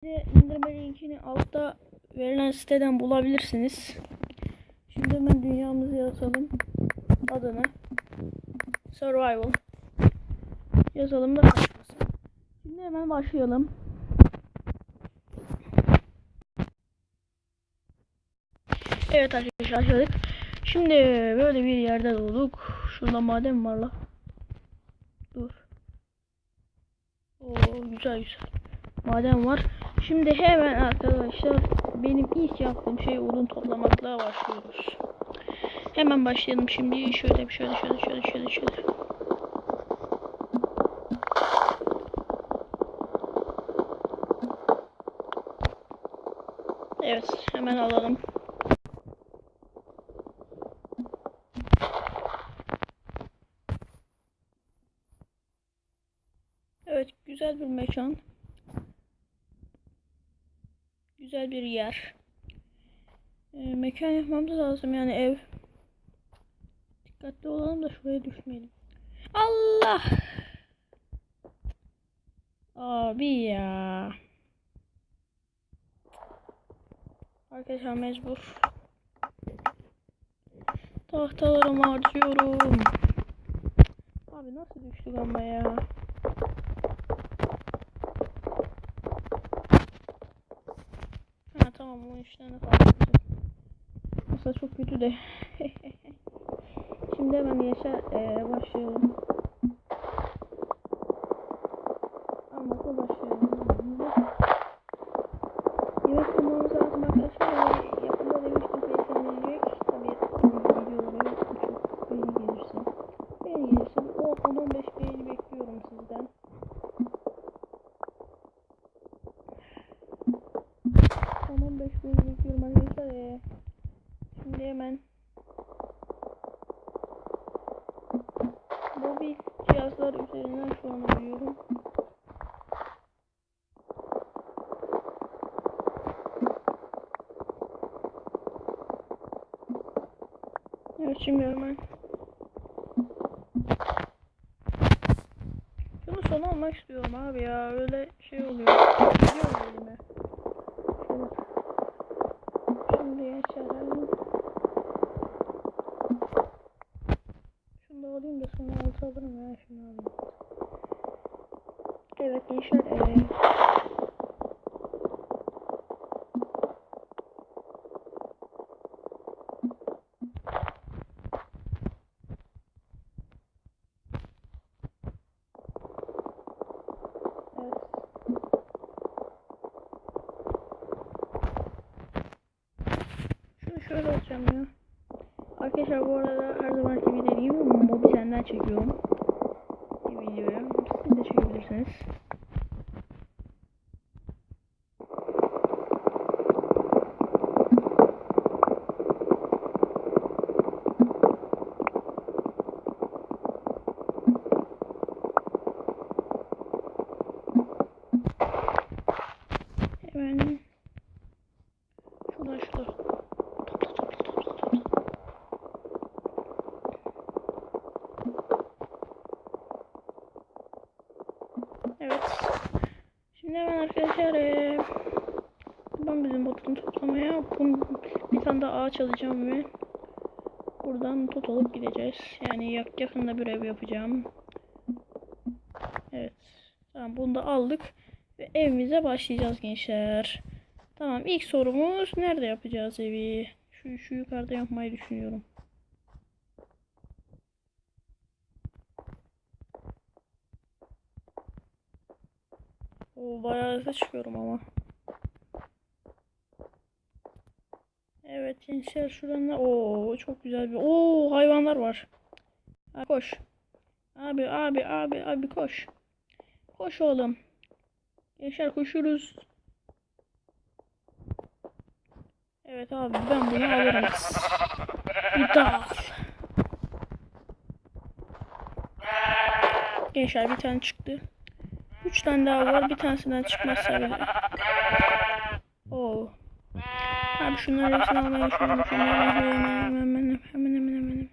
Size indirme linkini altta verilen siteden bulabilirsiniz. Şimdi hemen dünyamızı yazalım. Adını. Survival. Yazalım da kaçmasın. Şimdi hemen başlayalım. Evet arkadaşlar başladık. Şimdi böyle bir yerde doğduk. Şurada maden var la. Dur. Oo güzel güzel. Maden var. Şimdi hemen arkadaşlar benim ilk yaptığım şey odun toplamakla başlıyoruz. Hemen başlayalım şimdi. Şöyle şöyle şöyle şöyle şöyle şöyle. Evet hemen alalım. Evet güzel bir mekan. Bir yer. Ee, mekan yapmamız lazım yani ev. Dikkatli olalım da şuraya düşmeyelim. Allah! Abi ya. Arkadaşlar mecbur. Tahtalarımı harcıyorum. Abi nasıl düştük ama ya. Tamam bu işlerine falan. Aslında çok kötü de. Şimdi hemen yaşa eee, başlayalım. Tamam 5 beğeni bekliyorum arkadaşlar. Ee, şimdi hemen mobil cihazlar üzerinden şu an arıyorum. Evet şimdi hemen. Şunu son almak istiyorum abi ya. Öyle şey oluyor. Gidiyor elime? Şöyle. Şimdi yaşarım. Şunu da alayım da sonra altı alırım ya. Şunu alayım. Evet gençler. Ee, evet. Şunu şöyle atacağım ya. Arkadaşlar bu arada her zamanki gibi dediğim gibi mobil senden çekiyorum. Bir videoyu. Siz de çekebilirsiniz. Hemen şuradan şuradan topla topla topla topla. Evet. Şimdi hemen arkadaşlar eee ben bizim botunu toplamaya bunu bir tane daha ağaç alacağım ve buradan tot alıp gideceğiz. Yani yak yakında bir ev yapacağım. Evet. Tamam bunu da aldık ve evimize başlayacağız gençler. Tamam ilk sorumuz nerede yapacağız evi? Şu, şu yukarıda yapmayı düşünüyorum. Oo, bayağı hızlı çıkıyorum ama. Evet gençler şuradan da Oo çok güzel bir Oo hayvanlar var. Abi, koş. Abi abi abi abi koş. Koş oğlum. Gençler koşuyoruz. Evet abi ben bunu alırım. Bir daha al. Gençler bir tane çıktı. Üç tane daha var. Bir tanesinden çıkmazsa bile. Oo. Abi şunları hepsini almayı düşünüyorum. Şunları hemen hemen hemen hemen hemen.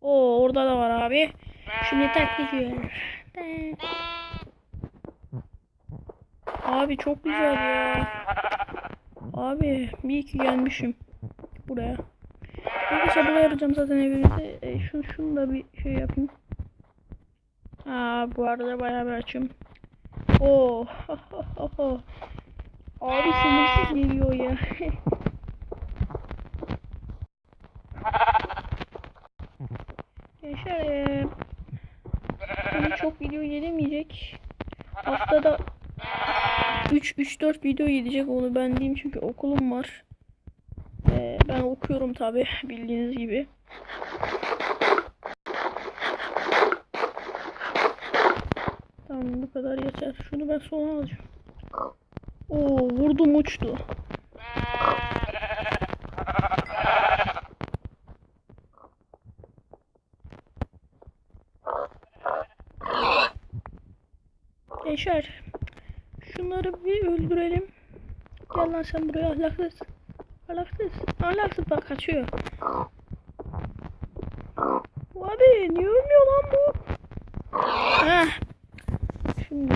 Oo orada da var abi. Şimdi taktik yiyor. Abi çok güzel ya. Abi bir iki gelmişim buraya. Arkadaşlar buraya arayacağım zaten evinizi. E, şunu, şunu da bir şey yapayım. Aa bu arada bayağı bir açım. Oo. Abi sınırsız geliyor ya. Gençler bugün çok video gelemeyecek. Haftada 3 3 4 video gelecek onu ben diyeyim çünkü okulum var. Eee, ben okuyorum tabi bildiğiniz gibi. Tamam bu kadar yeter. Şunu ben sona alacağım. Oo vurdum uçtu. Yaşar. Şunları bir öldürelim. Gel lan sen buraya ahlaksız. Ahlaksız. Ahlaksız bak kaçıyor. Abi niye ölmüyor lan bu? Heh. Şimdi.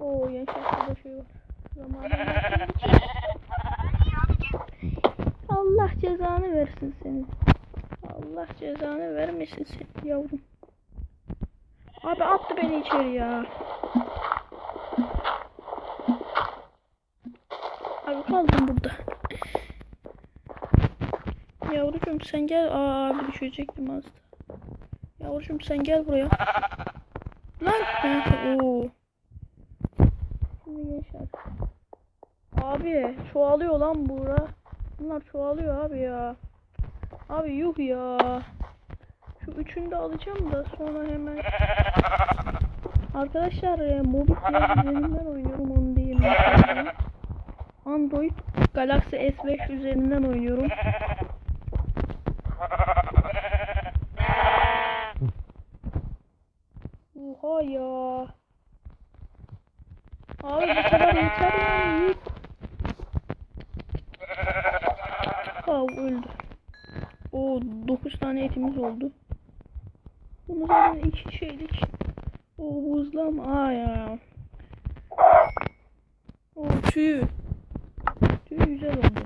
Oo gençler şurada şey var. Zamanı Allah cezanı versin seni. Allah cezanı vermesin seni yavrum. Abi attı beni içeri ya. Abi kaldım burada. Yavrucuğum sen gel. Aa abi düşecektim az da. Yavrucuğum sen gel buraya. Lan. Oo. Şimdi yaşar. Abi çoğalıyor lan bura. Bunlar çoğalıyor abi ya. Abi yuh ya. Şu üçünü de alacağım da sonra hemen. Arkadaşlar e, mobil üzerinden oynuyorum onu diyeyim. Android Galaxy S5 üzerinden oynuyorum. Oha ya. Abi bu kadar yeter yani. Aa öldü. O 9 tane etimiz oldu. Bunu zaten iki şeylik. O buzlu ama ya. O tüy. Tüy güzel oldu.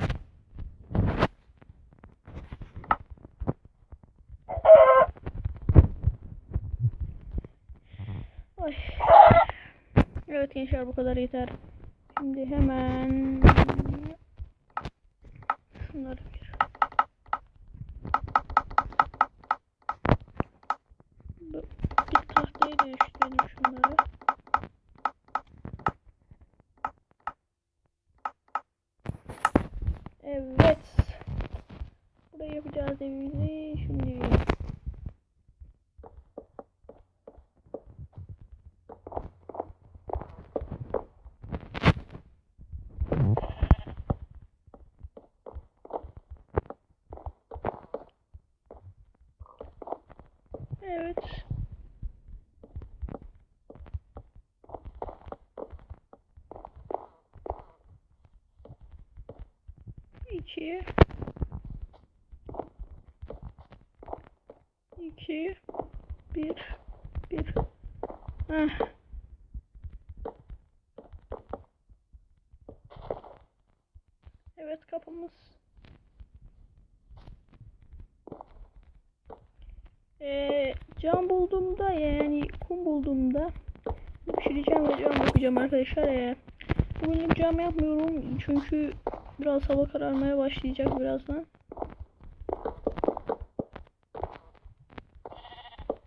Ay. Evet gençler bu kadar yeter. Şimdi hemen şunları bir. Tahtaya dönüştürelim şunları. Evet. Buraya yapacağız evimizi şimdi. Evet. İki. İki. Bir. Bir. Heh. Evet kapımız. Ee, cam bulduğumda yani bulduğumda pişireceğim ve cam yapacağım arkadaşlar. Ee, bugün cam yapmıyorum çünkü biraz hava kararmaya başlayacak birazdan.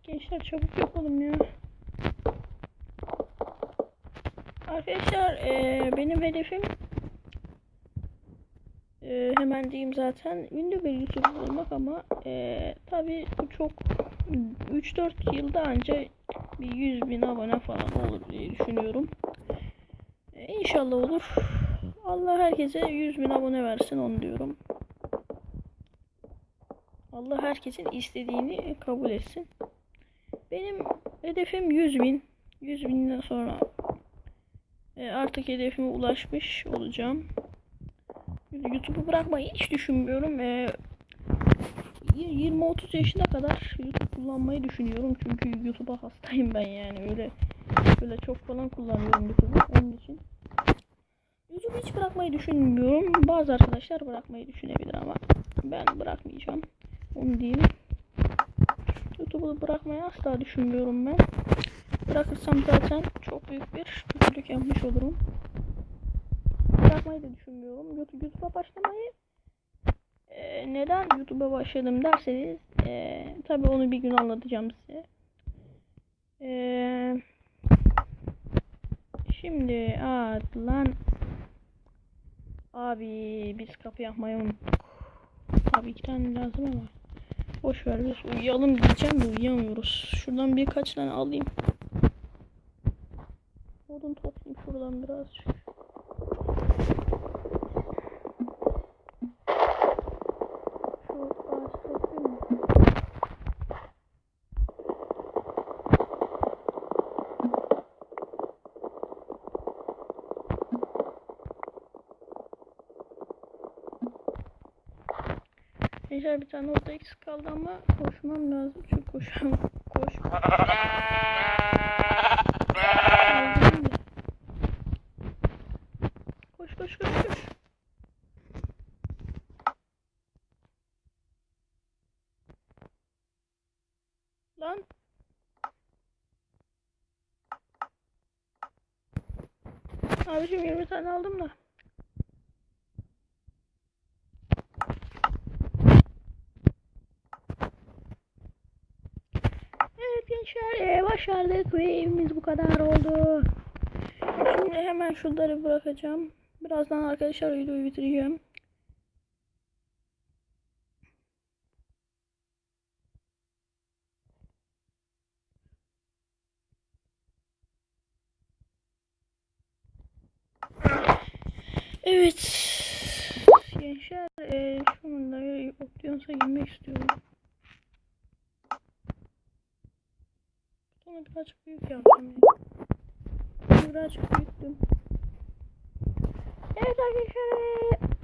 Gençler çabuk yapalım ya. Arkadaşlar ee, benim hedefim ee, hemen diyeyim zaten ünlü bir YouTuber olmak ama ee, tabi bu çok 3-4 yılda anca bir 100 bin abone falan olur diye düşünüyorum. Ee, İnşallah olur. Allah herkese 100 bin abone versin onu diyorum. Allah herkesin istediğini kabul etsin. Benim hedefim 100 bin. 100 binden sonra e, artık hedefime ulaşmış olacağım. YouTube'u bırakmayı hiç düşünmüyorum. Ee, 20-30 yaşına kadar YouTube kullanmayı düşünüyorum. Çünkü YouTube'a hastayım ben yani öyle Böyle çok falan kullanıyorum YouTube'u onun için. YouTube'u hiç bırakmayı düşünmüyorum. Bazı arkadaşlar bırakmayı düşünebilir ama ben bırakmayacağım. Onu diyeyim. YouTube'u bırakmayı asla düşünmüyorum ben. Bırakırsam zaten çok büyük bir kötülük yapmış olurum. Bırakmayı da düşünmüyorum. YouTube, YouTube'a başlamayı Ee, neden YouTube'a başladım derseniz ee, tabii onu bir gün anlatacağım size. Ee, şimdi aa, lan abi biz kapı yapmayı unuttuk. Abi iki tane lazım ama boş ver biz uyuyalım diyeceğim de uyuyamıyoruz. Şuradan birkaç tane alayım. Odun toplayayım şuradan birazcık. Şu ağaçta yapayım mı? Gençler bir tane orada eksik kaldı ama koşmam lazım çünkü koşam koş. Öldüreyim de. Koş koş koş koş. Lan. Abicim 20 tane aldım da. Evet gençler e, başardık ve evimiz bu kadar oldu. Şimdi hemen şunları bırakacağım. Birazdan arkadaşlar videoyu bitireceğim. Evet. Gençler e, şunun da okyanusa girmek istiyorum. Bunu birazcık büyük yaptım. Yani. Birazcık büyüttüm. Evet arkadaşlar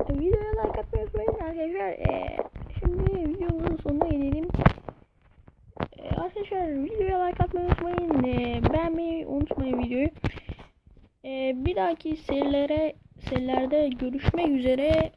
e, videoya like atmayı unutmayın arkadaşlar. E, şimdi videomuzun sonuna gelelim. E, arkadaşlar videoya like atmayı unutmayın. E, beğenmeyi unutmayın videoyu. E, bir dahaki serilere serilerde görüşmek üzere.